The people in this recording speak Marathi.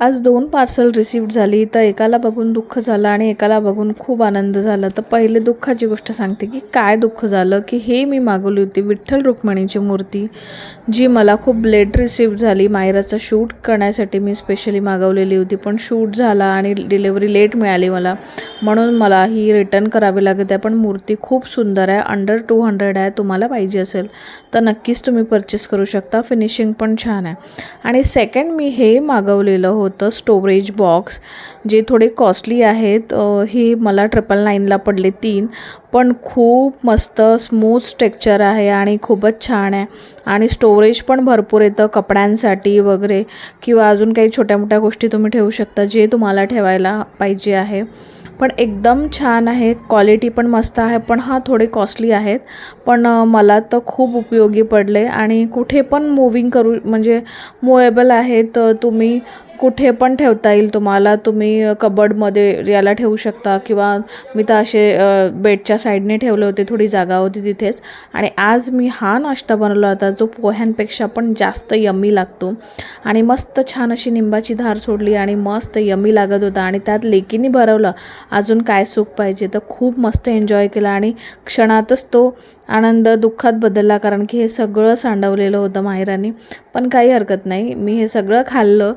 आज दोन पार्सल रिसिव्ड झाली. तर एकाला बघून दुःख झालं आणि एकाला बघून खूप आनंद झाला. तर पहिले दुःखाची गोष्ट सांगते की काय दुःख झालं की हे मी मागवली होती विठ्ठल रुक्मिणीची मूर्ती जी मला खूप लेट रिसिव्ह झाली. मायराचं शूट करण्यासाठी मी स्पेशली मागवलेली होती पण शूट झाला आणि डिलेवरी लेट मिळाली मला. म्हणून मला ही रिटर्न करावी लागत आहे पण मूर्ती खूप सुंदर आहे अंडर टू हंड्रेड आहे तुम्हाला पाहिजे असेल तर नक्कीच तुम्ही परचेस करू शकता. फिनिशिंग पण छान आहे. आणि सेकंड मी हे मागवलेलं होतं स्टोरेज बॉक्स जे थोडे कॉस्टली आहेत हे ही मला ट्रिपल नाईनला पडले तीन. पण खूप मस्त स्मूथ स्ट्रेक्चर आहे आणि खूपच छान आहे. आणि स्टोरेज पण भरपूर येतं कपड्यांसाठी वगैरे किंवा अजून काही छोट्या मोठ्या गोष्टी तुम्ही ठेवू शकता जे तुम्हाला ठेवायला पाहिजे आहे. पण एकदम छान आहे क्वालिटी पण मस्त आहे पण हा थोडे कॉस्टली आहेत. पण मला तर खूप उपयोगी पडले आणि कुठे पण मूविंग करू म्हणजे मुवेबल आहे तर तुम्ही कुठे पण ठेवता येईल तुम्हाला. तुम्ही कबडमध्ये याला ठेवू शकता किंवा मी तर असे बेडच्या साईडने ठेवले होते थोडी जागा होती तिथेच. आणि आज मी हा नाश्ता बनवला होता जो पोह्यांपेक्षा पण जास्त यम्मी लागतो. आणि मस्त छान अशी निंबाची धार सोडली आणि मस्त यम्मी लागत होता. आणि त्यात लेकीने भरवलं अजून काय सुख पाहिजे. तर खूप मस्त एन्जॉय केला आणि क्षणातच तो आनंद दुःखात बदलला कारण की हे सगळं सांडवलेलं होतं माहेराने. पण काही हरकत नाही मी हे सगळं खाल्लं.